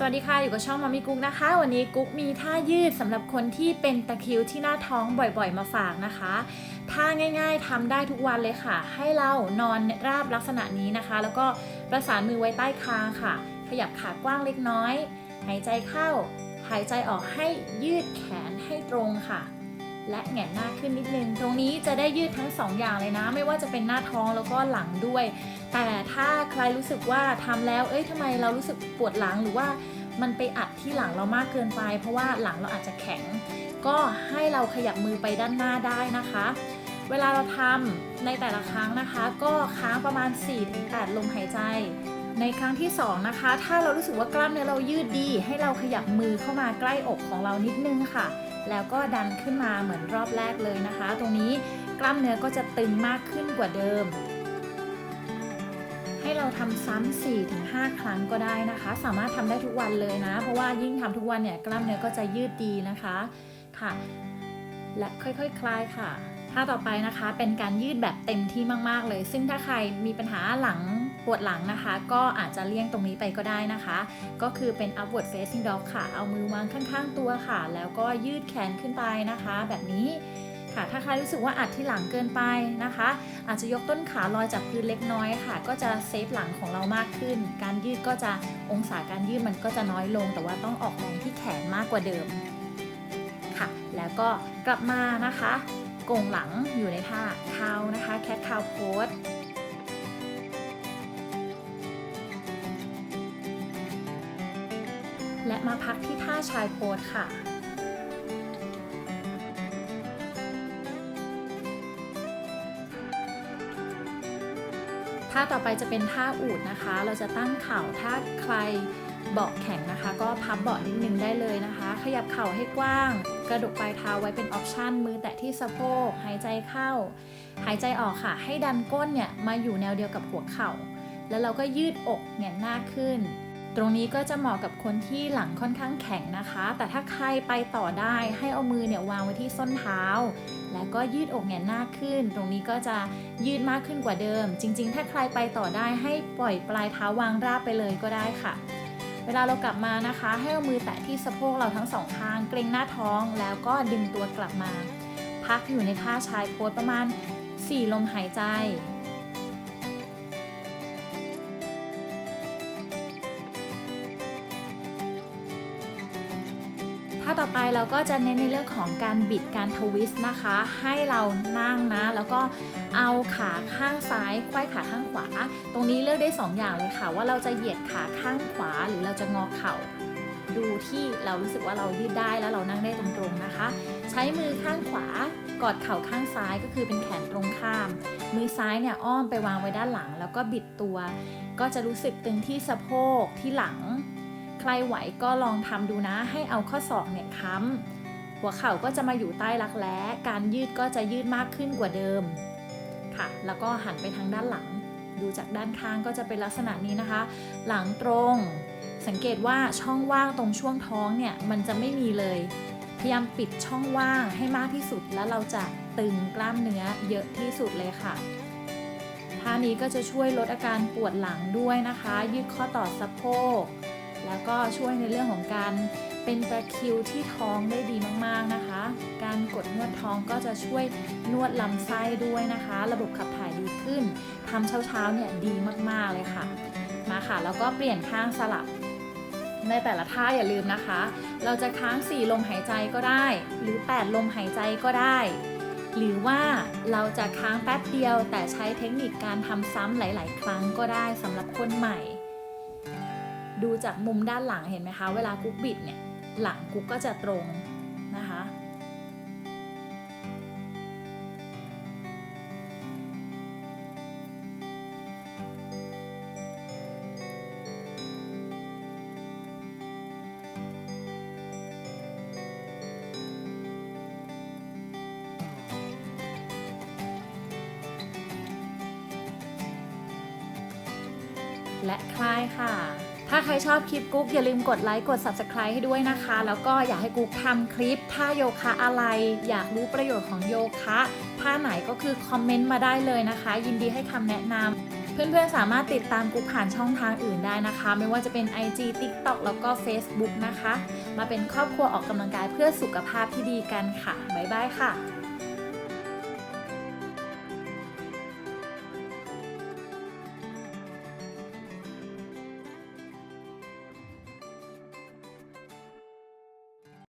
สวัสดีค่ะ อยู่กับช่องมามีกุ๊กนะคะ วันนี้กุ๊กมีท่ายืดสำหรับคนที่เป็นตะคริวที่หน้าท้องบ่อยๆ มาฝากนะคะท่าง่าย ๆทำได้ทุกวันเลยค่ะ ให้เรานอนราบลักษณะนี้นะคะ แล้วก็ประสานมือไว้ใต้คางค่ะ ขยับขากว้างเล็กน้อย หายใจเข้า หายใจออกให้ยืดแขนให้ตรงค่ะ และแหงนหน้าขึ้นนิดนึง ตรงนี้จะได้ยืดทั้งสองอย่างเลยนะ ไม่ว่าจะเป็นหน้าท้องแล้วก็หลังด้วย แต่ถ้าใครรู้สึกว่าทำแล้ว เอ้ยทำไมเรารู้สึกปวดหลังหรือว่ามันไปอัดที่หลังเรามากเกินไป เพราะว่าหลังเราอาจจะแข็ง ก็ให้เราขยับมือไปด้านหน้าได้นะคะ เวลาเราทำในแต่ละครั้งนะคะ ก็ค้างประมาณ 4-8 ลมหายใจในครั้งที่2นะคะ ถ้าเรารู้สึกว่ากล้ามเนื้อเรายืดดี ให้เราขยับมือเข้ามาใกล้อกของเรานิดนึงค่ะ แล้วก็ดันขึ้นมาเหมือนรอบแรกเลยนะคะ ตรงนี้กล้ามเนื้อก็จะตึงมากขึ้นกว่าเดิม ให้เราทำซ้ำ4-5 ครั้งก็ได้นะคะ สามารถทำได้ทุกวันเลยนะ เพราะว่ายิ่งทำทุกวันเนี่ยกล้ามเนื้อก็จะยืดดีนะคะค่ะ และค่อยๆคคลายค่ะท่าต่อไปนะคะเป็นการยืดแบบเต็มที่มาก ๆ เลย ซึ่งถ้าใครมีปัญหาหลัง ปวดหลังนะคะ ก็อาจจะเลี่ยงตรงนี้ไปก็ได้นะคะ ก็คือเป็น upward facing dog ค่ะ เอามือวางข้างๆตัวค่ะ แล้วก็ยืดแขนขึ้นไปนะคะ แบบนี้ค่ะ ถ้าใครรู้สึกว่าอัดที่หลังเกินไปนะคะ อาจจะยกต้นขาลอยจากพื้นเล็กน้อยค่ะ ก็จะเซฟหลังของเรามากขึ้น การยืดก็จะองศาการยืดมันก็จะน้อยลง แต่ว่าต้องออกแรงที่แขนมากกว่าเดิมค่ะ แล้วก็กลับมานะคะกงหลังอยู่ในท่าคาวนะคะ แคทคาวโพส และมาพักที่ท่าชายโพสค่ะท่าต่อไปจะเป็นท่าอูดนะคะ เราจะตั้งเข่าถ้าใครเบาะแข็งนะคะ ก็พับเบาะนิดนึงได้เลยนะคะ ขยับเข่าให้กว้าง กระดกปลายเท้าไว้เป็นออปชันมือแตะที่สะโพก หายใจเข้า หายใจออกค่ะ ให้ดันก้นเนี่ยมาอยู่แนวเดียวกับหัวเข่า แล้วเราก็ยืดอกเหงียหน้าขึ้น ตรงนี้ก็จะเหมาะกับคนที่หลังค่อนข้างแข็งนะคะ แต่ถ้าใครไปต่อได้ให้เอามือเนี่ยวางไว้ที่ส้นเท้า แล้วก็ยืดอกแหงนหน้าขึ้น ตรงนี้ก็จะยืดมากขึ้นกว่าเดิม จริง ๆ ถ้าใครไปต่อได้ให้ปล่อยปลายเท้าวางราบไปเลยก็ได้ค่ะ เวลาเรากลับมานะคะ ให้เอามือแตะที่สะโพกเราทั้งสองข้างเกรงหน้าท้องแล้วก็ดึงตัวกลับมา พักอยู่ในท่าชายโพสประมาณ 4 ลมหายใจ ต่อไปเราก็จะเน้นในเรื่องของการบิดการทวิสต์นะคะ ให้เรานั่งนะ แล้วก็เอาขาข้างซ้ายควายขาข้างขวา ตรงนี้เลือกได้2อย่างเลยค่ะ ว่าเราจะเหยียดขาข้างขวาหรือเราจะงอเข่า ดูที่เรารู้สึกว่าเรายืดได้แล้วเรานั่งได้ตรงๆนะคะ ใช้มือข้างขวากอดเข่าข้างซ้ายก็คือเป็นแขนตรงข้าม มือซ้ายเนี่ยอ้อมไปวางไว้ด้านหลัง แล้วก็บิดตัว ก็จะรู้สึกตึงที่สะโพกที่หลัง ใครไหวก็ลองทำดูนะ ให้เอาข้อศอกเนี่ยค้ำหัวเข่าก็จะมาอยู่ใต้รักแร้การยืดก็จะยืดมากขึ้นกว่าเดิมค่ะ แล้วก็หันไปทางด้านหลัง ดูจากด้านข้างก็จะเป็นลักษณะนี้นะคะ หลังตรง สังเกตว่าช่องว่างตรงช่วงท้องเนี่ยมันจะไม่มีเลย พยายามปิดช่องว่างให้มากที่สุดแล้วเราจะตึงกล้ามเนื้อเยอะที่สุดเลยค่ะท่านี้ก็จะช่วยลดอาการปวดหลังด้วยนะคะ ยืดข้อต่อสะโพก แล้วก็ช่วยในเรื่องของการเป็นตะคริวที่ท้องได้ดีมากๆนะคะ การกดนวดท้องก็จะช่วยนวดลำไส้ด้วยนะคะ ระบบขับถ่ายดีขึ้นทำเช้าๆเนี่ยดีมากๆเลยค่ะ มาค่ะ แล้วก็เปลี่ยนข้างสลับ ในแต่ละท่าอย่าลืมนะคะ เราจะค้าง 4 ลมหายใจก็ได้ หรือ 8 ลมหายใจก็ได้ หรือว่าเราจะค้างแป๊บเดียวแต่ใช้เทคนิคการทำซ้ำหลาย ๆ ครั้งก็ได้สำหรับคนใหม่ ดูจากมุมด้านหลังเห็นไหมคะ เวลากุ๊กบิดเนี่ยหลังกุ๊กก็จะตรงนะคะ และคลายค่ะ ถ้าใครชอบคลิปกุ๊กอย่าลืมกดไลค์กด Subscribe ให้ด้วยนะคะ แล้วก็อยากให้กุ๊กทำคลิปท่าโยคะอะไร อยากรู้ประโยชน์ของโยคะท่าไหนก็คือคอมเมนต์มาได้เลยนะคะ ยินดีให้คำแนะนำเพื่อนๆสามารถติดตามกุ๊กผ่านช่องทางอื่นได้นะคะ ไม่ว่าจะเป็น IG TikTok แล้วก็ Facebook นะคะ มาเป็นครอบครัวออกกำลังกายเพื่อสุขภาพที่ดีกันค่ะบ๊ายบายค่ะ